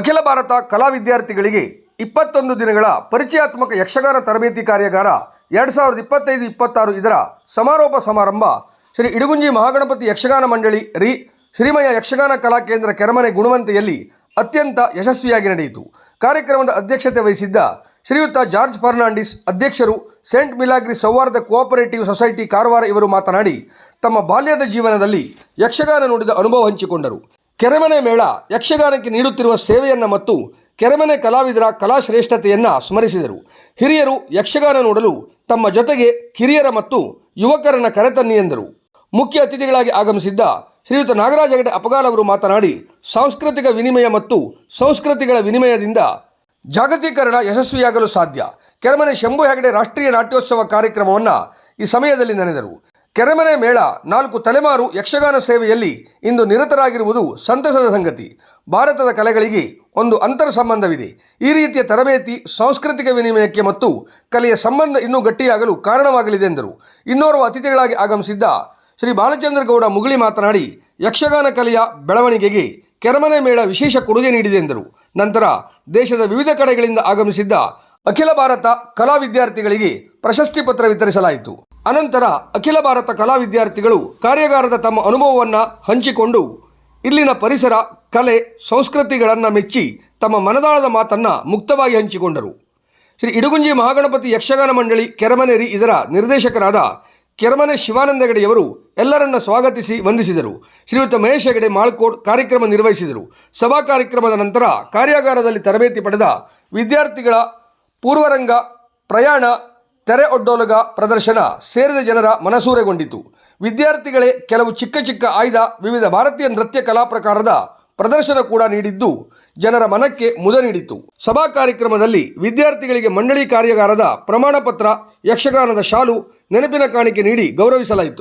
ಅಖಿಲ ಭಾರತ ಕಲಾ ವಿದ್ಯಾರ್ಥಿಗಳಿಗೆ ಇಪ್ಪತ್ತೊಂದು ದಿನಗಳ ಪರಿಚಯಾತ್ಮಕ ಯಕ್ಷಗಾನ ತರಬೇತಿ ಕಾರ್ಯಾಗಾರ ಎರಡು ಸಾವಿರದ ಇಪ್ಪತ್ತೈದು ಇಪ್ಪತ್ತಾರು ಇದರ ಸಮಾರೋಪ ಸಮಾರಂಭ ಶ್ರೀ ಇಡಗುಂಜಿ ಮಹಾಗಣಪತಿ ಯಕ್ಷಗಾನ ಮಂಡಳಿ ರಿ ಶ್ರೀಮಯ ಯಕ್ಷಗಾನ ಕಲಾ ಕೇಂದ್ರ ಕೆರಮನೆ ಗುಣವಂತೆಯಲ್ಲಿ ಅತ್ಯಂತ ಯಶಸ್ವಿಯಾಗಿ ನಡೆಯಿತು. ಕಾರ್ಯಕ್ರಮದ ಅಧ್ಯಕ್ಷತೆ ವಹಿಸಿದ್ದ ಶ್ರೀಯುತ ಜಾರ್ಜ್ ಫರ್ನಾಂಡಿಸ್, ಅಧ್ಯಕ್ಷರು ಸೇಂಟ್ ಮಿಲಾಗ್ರಿ ಸೌಹಾರ್ದ ಕೋಆಪರೇಟಿವ್ ಸೊಸೈಟಿ ಕಾರವಾರ ಇವರು ಮಾತನಾಡಿ, ತಮ್ಮ ಬಾಲ್ಯದ ಜೀವನದಲ್ಲಿ ಯಕ್ಷಗಾನ ನೋಡಿದ ಅನುಭವ ಹಂಚಿಕೊಂಡರು. ಕೆರೆಮನೆ ಮೇಳ ಯಕ್ಷಗಾನಕ್ಕೆ ನೀಡುತ್ತಿರುವ ಸೇವೆಯನ್ನು ಮತ್ತು ಕೆರೆಮನೆ ಕಲಾವಿದರ ಕಲಾಶ್ರೇಷ್ಠತೆಯನ್ನು ಸ್ಮರಿಸಿದರು. ಹಿರಿಯರು ಯಕ್ಷಗಾನ ನೋಡಲು ತಮ್ಮ ಜೊತೆಗೆ ಕಿರಿಯರ ಮತ್ತು ಯುವಕರನ್ನು ಕರೆತನ್ನಿ ಎಂದರು. ಮುಖ್ಯ ಅತಿಥಿಗಳಾಗಿ ಆಗಮಿಸಿದ್ದ ಶ್ರೀಯುತ ನಾಗರಾಜ ಹೆಗಡೆ ಅಪಗಾಲ್ ಅವರು ಮಾತನಾಡಿ, ಸಾಂಸ್ಕೃತಿಕ ವಿನಿಮಯ ಮತ್ತು ಸಂಸ್ಕೃತಿಗಳ ವಿನಿಮಯದಿಂದ ಜಾಗತೀಕರಣ ಯಶಸ್ವಿಯಾಗಲು ಸಾಧ್ಯ. ಕೆರೆಮನೆ ಶಂಭು ಹೆಗಡೆ ರಾಷ್ಟ್ರೀಯ ನಾಟ್ಯೋತ್ಸವ ಕಾರ್ಯಕ್ರಮವನ್ನು ಈ ಸಮಯದಲ್ಲಿ ನೆನೆದರು. ಕೆರೆಮನೆ ಮೇಳ ನಾಲ್ಕು ತಲೆಮಾರು ಯಕ್ಷಗಾನ ಸೇವೆಯಲ್ಲಿ ಇಂದು ನಿರತರಾಗಿರುವುದು ಸಂತಸದ ಸಂಗತಿ. ಭಾರತದ ಕಲೆಗಳಿಗೆ ಒಂದು ಅಂತರ ಸಂಬಂಧವಿದೆ. ಈ ರೀತಿಯ ತರಬೇತಿ, ಸಾಂಸ್ಕೃತಿಕ ವಿನಿಮಯಕ್ಕೆ ಮತ್ತು ಕಲೆಯ ಸಂಬಂಧ ಇನ್ನೂ ಗಟ್ಟಿಯಾಗಲು ಕಾರಣವಾಗಲಿದೆ ಎಂದರು. ಇನ್ನೋರ್ವ ಅತಿಥಿಗಳಾಗಿ ಆಗಮಿಸಿದ್ದ ಶ್ರೀ ಬಾಲಚಂದ್ರ ಗೌಡ ಮುಗುಳಿ ಮಾತನಾಡಿ, ಯಕ್ಷಗಾನ ಕಲೆಯ ಬೆಳವಣಿಗೆಗೆ ಕೆರೆಮನೆ ಮೇಳ ವಿಶೇಷ ಕೊಡುಗೆ ನೀಡಿದೆ ಎಂದರು. ನಂತರ ದೇಶದ ವಿವಿಧ ಕಡೆಗಳಿಂದ ಆಗಮಿಸಿದ್ದ ಅಖಿಲ ಭಾರತ ಕಲಾ ವಿದ್ಯಾರ್ಥಿಗಳಿಗೆ ಪ್ರಶಸ್ತಿ ಪತ್ರ ವಿತರಿಸಲಾಯಿತು. ಅನಂತರ ಅಖಿಲ ಭಾರತ ಕಲಾ ವಿದ್ಯಾರ್ಥಿಗಳು ಕಾರ್ಯಾಗಾರದ ತಮ್ಮ ಅನುಭವವನ್ನು ಹಂಚಿಕೊಂಡು ಇಲ್ಲಿನ ಪರಿಸರ, ಕಲೆ, ಸಂಸ್ಕೃತಿಗಳನ್ನು ಮೆಚ್ಚಿ ತಮ್ಮ ಮನದಾಳದ ಮಾತನ್ನು ಮುಕ್ತವಾಗಿ ಹಂಚಿಕೊಂಡರು. ಶ್ರೀ ಇಡುಗುಂಜಿ ಮಹಾಗಣಪತಿ ಯಕ್ಷಗಾನ ಮಂಡಳಿ ಕೆರಮನೇರಿ ಇದರ ನಿರ್ದೇಶಕರಾದ ಕೆರಮನೆ ಶಿವಾನಂದ ಹೆಗಡೆಯವರು ಎಲ್ಲರನ್ನ ಸ್ವಾಗತಿಸಿ ವಂದಿಸಿದರು. ಶ್ರೀಯುತ ಮಹೇಶ್ ಹೆಗಡೆ ಮಾಳ್ಕೋಡ್ ಕಾರ್ಯಕ್ರಮ ನಿರ್ವಹಿಸಿದರು. ಸಭಾ ಕಾರ್ಯಕ್ರಮದ ನಂತರ ಕಾರ್ಯಾಗಾರದಲ್ಲಿ ತರಬೇತಿ ಪಡೆದ ವಿದ್ಯಾರ್ಥಿಗಳ ಪೂರ್ವರಂಗ, ಪ್ರಯಾಣ ತೆರೆ ಒಡ್ಡೋಲಗ ಪ್ರದರ್ಶನ ಸೇರಿದ ಜನರ ಮನಸೂರೆಗೊಂಡಿತು. ವಿದ್ಯಾರ್ಥಿಗಳೇ ಕೆಲವು ಚಿಕ್ಕ ಚಿಕ್ಕ ಆಯ್ದ ವಿವಿಧ ಭಾರತೀಯ ನೃತ್ಯ ಕಲಾ ಪ್ರಕಾರದ ಪ್ರದರ್ಶನ ಕೂಡ ನೀಡಿದ್ದು, ಜನರ ಮನಕ್ಕೆ ಮುದ ನೀಡಿತು. ಸಭಾ ಕಾರ್ಯಕ್ರಮದಲ್ಲಿ ವಿದ್ಯಾರ್ಥಿಗಳಿಗೆ ಮಂಡಳಿ ಕಾರ್ಯಾಗಾರದ ಪ್ರಮಾಣ ಪತ್ರ ಯಕ್ಷಗಾನದ ಶಾಲು, ನೆನಪಿನ ಕಾಣಿಕೆ ನೀಡಿ ಗೌರವಿಸಲಾಯಿತು.